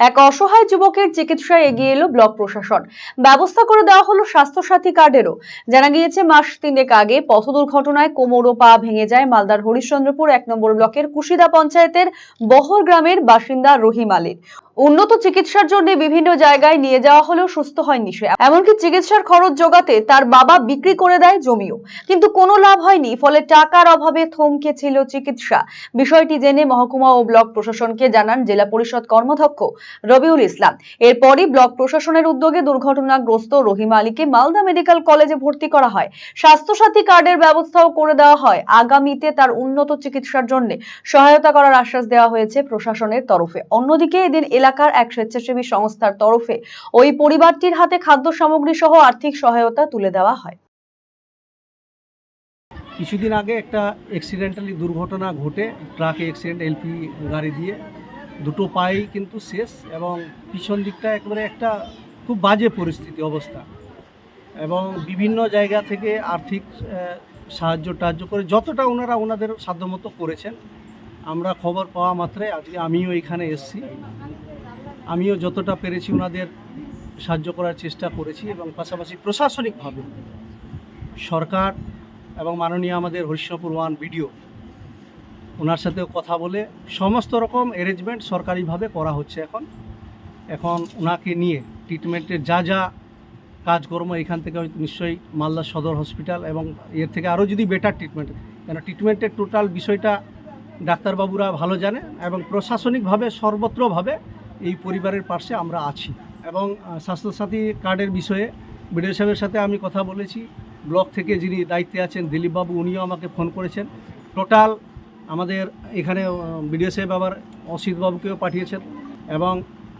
এক অসহায় যুবকের চিকিৎসায় এগিয়ে এলো ব্লক প্রশাসন। ব্যবস্থা করে দেওয়া হলো স্বাস্থ্যসাথী কার্ডেরও। জানা গিয়েছে, মাস তিনেক আগে পথ দুর্ঘটনায় কোমর ও পা ভেঙে যায় মালদার হরিশ্চন্দ্রপুর এক নম্বর ব্লকের কুশিদা পঞ্চায়েতের বহর গ্রামের বাসিন্দা রহিম আলীর। উন্নত চিকিৎসার জন্য বিভিন্ন জায়গায় নিয়ে যাওয়া হলেও সুস্থ হয়নি সে। এমনকি চিকিৎসার খরচ জোগাতে তার বাবা বিক্রি করে দেয় জমিও। কিন্তু কোনো লাভ হয়নি, ফলে টাকার অভাবে থমকে ছিল চিকিৎসা। বিষয়টি জেনে মহকুমা ও ব্লক প্রশাসনকে জানান জেলা পরিষদ কর্মাধ্যক্ষ রবিউল ইসলাম। এরপরই ব্লক প্রশাসনের উদ্যোগে দুর্ঘটনাগ্রস্ত রহিমা আলীকে মালদা মেডিকেল কলেজে ভর্তি করা হয়। স্বাস্থ্যসাথী কার্ডের ব্যবস্থাও করে দেওয়া হয়। আগামীতে তার উন্নত চিকিৎসার জন্য সহায়তা করার আশ্বাস দেওয়া হয়েছে প্রশাসনের তরফে। অন্যদিকে এদিন এলাকার এক স্বেচ্ছাসেবী সংস্থার তরফে ওই পরিবারটির হাতে খাদ্য সামগ্রী সহ আর্থিক সহায়তা তুলে দেওয়া হয়। কিছুদিন আগে একটা অ্যাক্সিডেন্টালি দুর্ঘটনা ঘটে ট্রাক অ্যাক্সিডেন্ট এলপি গাড়ি দিয়ে। দুটো পায়েই কিন্তু শেষ এবং পিছন দিকটা একবারে একটা খুব বাজে পরিস্থিতি অবস্থা। এবং বিভিন্ন জায়গা থেকে আর্থিক সাহায্য টাহায্য করে যতটা ওনারা ওনাদের সাধ্যমতো করেছেন, আমরা খবর পাওয়া মাত্রে আজকে আমিও এখানে এসেছি। আমিও যতটা পেরেছি ওনাদের সাহায্য করার চেষ্টা করেছি এবং পাশাপাশি প্রশাসনিকভাবে সরকার এবং মাননীয় আমাদের হরিশ্চন্দ্রপুর ওয়ান বিডিও ওনার সাথেও কথা বলে সমস্ত রকম অ্যারেঞ্জমেন্ট সরকারিভাবে করা হচ্ছে এখন। এখন ওনাকে নিয়ে ট্রিটমেন্টের যা যা কাজকর্ম এখান থেকে নিশ্চয়ই মালদা সদর হসপিটাল এবং এর থেকে আরও যদি বেটার ট্রিটমেন্ট কেন ট্রিটমেন্টের টোটাল বিষয়টা ডাক্তারবাবুরা ভালো জানে এবং প্রশাসনিকভাবে সর্বত্রভাবে এই পরিবারের পাশে আমরা আছি। এবং স্বাস্থ্যসাথী কার্ডের বিষয়ে বিডিও সাহেবের সাথে আমি কথা বলেছি। ব্লক থেকে যিনি দায়িত্বে আছেন দিলীপবাবু, উনিও আমাকে ফোন করেছেন। টোটাল আমাদের এখানে বিডিও সাহেব আবার অসিতবাবুকেও পাঠিয়েছেন। এবং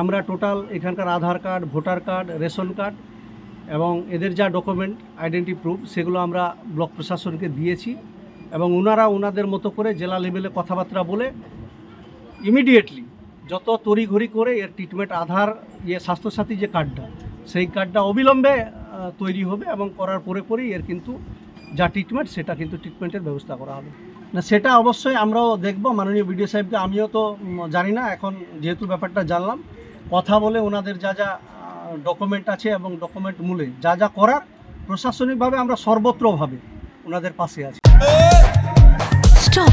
আমরা টোটাল এখানকার Aadhaar card, voter card, ration card এবং এদের যা ডকুমেন্ট, আইডেন্টি প্রুফ, সেগুলো আমরা ব্লক প্রশাসনকে দিয়েছি। এবং ওনারা ওনাদের মতো করে জেলা লেভেলে কথাবার্তা বলে ইমিডিয়েটলি যত তড়িঘড়ি করে এর ট্রিটমেন্ট আধার ইয়ে স্বাস্থ্যসাথী যে কার্ডটা সেই কার্ডটা অবিলম্বে তৈরি হবে এবং করার পরে পরেই এর কিন্তু যা ট্রিটমেন্ট সেটা কিন্তু ট্রিটমেন্টের ব্যবস্থা করা হবে। না, সেটা অবশ্যই আমরাও দেখব। মাননীয় বিডিও সাহেবকে আমিও তো জানি না। এখন যেহেতু ব্যাপারটা জানলাম, কথা বলে ওনাদের যা যা ডকুমেন্ট আছে এবং ডকুমেন্ট মূলে যা যা করার, প্রশাসনিকভাবে আমরা সর্বত্রভাবে ওনাদের পাশে আছি। স্টপ